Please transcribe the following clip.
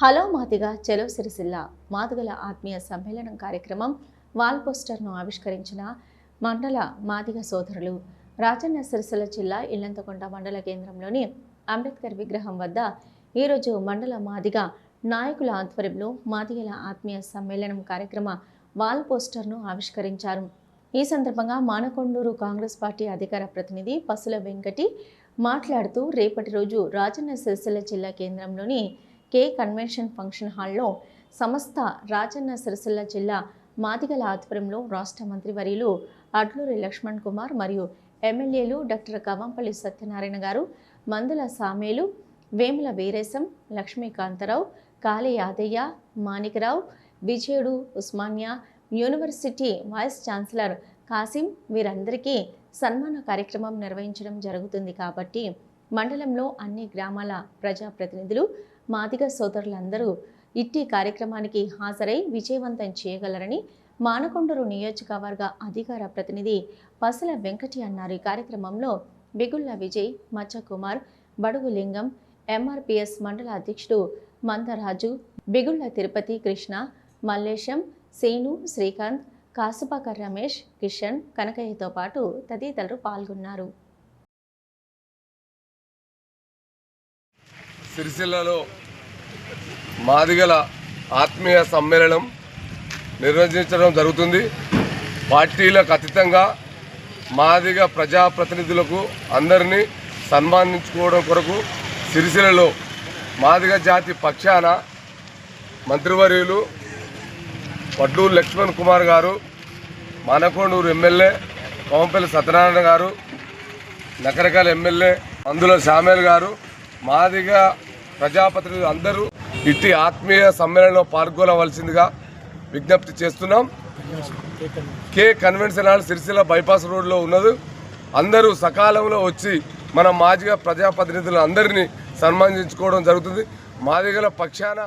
Hello Madiga చెలో సిరిసిల్ల మాదిగల ఆత్మీయ సమ్మేళనం కార్యక్రమం వాల్ పోస్టర్ను ఆవిష్కరించిన మండల మాదిగ సోదరులు రాజన్న సిరిసిల్ల జిల్లా ఇల్లంతకొండ మండల కేంద్రంలోని అంబేద్కర్ విగ్రహం వద్ద ఈరోజు మండల మాదిగ నాయకుల ఆధ్వర్యంలో మాదిగల ఆత్మీయ సమ్మేళనం కార్యక్రమ వాల్ పోస్టర్ను ఆవిష్కరించారు. ఈ సందర్భంగా మానకొండూరు కాంగ్రెస్ పార్టీ అధికార ప్రతినిధి పసుల వెంకటి మాట్లాడుతూ రేపటి రోజు రాజన్న సిరిసిల్ల జిల్లా కేంద్రంలోని కే కన్వెన్షన్ ఫంక్షన్ హాల్లో సమస్త రాజన్న సిరిసిల్ల జిల్లా మాదిగల ఆధ్వర్యంలో రాష్ట్ర మంత్రి వర్యులు అడ్లూరి లక్ష్మణ్ కుమార్ మరియు ఎమ్మెల్యేలు డాక్టర్ కవంపల్లి సత్యనారాయణ గారు Mandula Samelu Vemula Veeresham Lakshmikantharao Kali Yadaiah Manikarao Vijayudu Osmania university vice chancellor Kasim వీరందరికీ సన్మాన కార్యక్రమం నిర్వహించడం జరుగుతుంది కాబట్టి మండలంలో అన్ని గ్రామాల ప్రజాప్రతినిధులు మాదిగ సోదరులందరూ ఇట్టి కార్యక్రమానికి హాజరై విజయవంతం చేయగలరని మానకొండూరు నియోజకవర్గ అధికార ప్రతినిధి పసల వెంకటి అన్నారు. ఈ కార్యక్రమంలో బిగుళ్ళ విజయ్ మచ్చ కుమార్ బడుగు లింగం ఎంఆర్పిఎస్ మండల అధ్యక్షుడు మందరాజు బిగుళ్ళ తిరుపతి కృష్ణ మల్లేశం సేను శ్రీకాంత్ కాసుపాక రమేష్ కిషన్ కనకయ్యతో పాటు తదితరులు పాల్గొన్నారు. సిరిసిల్లలో మాదిగల ఆత్మీయ సమ్మేళనం నిర్వహించడం జరుగుతుంది. పార్టీలకు అతీతంగా మాదిగ ప్రజాప్రతినిధులకు అందరినీ సన్మానించుకోవడం కొరకు సిరిసిలలో మాదిగ జాతి పక్షాన మంత్రివర్యులు వడ్లూరు లక్ష్మణ్ కుమార్ గారు మానకొండూరు ఎమ్మెల్యే కోంపల్లి సత్యనారాయణ గారు నకరకాల ఎమ్మెల్యే అందులో శామేల్ గారు మాదిగ ప్రజాప్రతినిధులు అందరూ ఇట్టి ఆత్మీయ సమ్మేళనంలో పాల్గొనవలసిందిగా విజ్ఞప్తి చేస్తున్నాం. K convention hall Sircilla bypass రోడ్లో ఉన్నది. అందరూ సకాలంలో వచ్చి మన మాజీగా ప్రజాప్రతినిధులు అందరినీ సన్మానించుకోవడం జరుగుతుంది. మాదిగల పక్షాన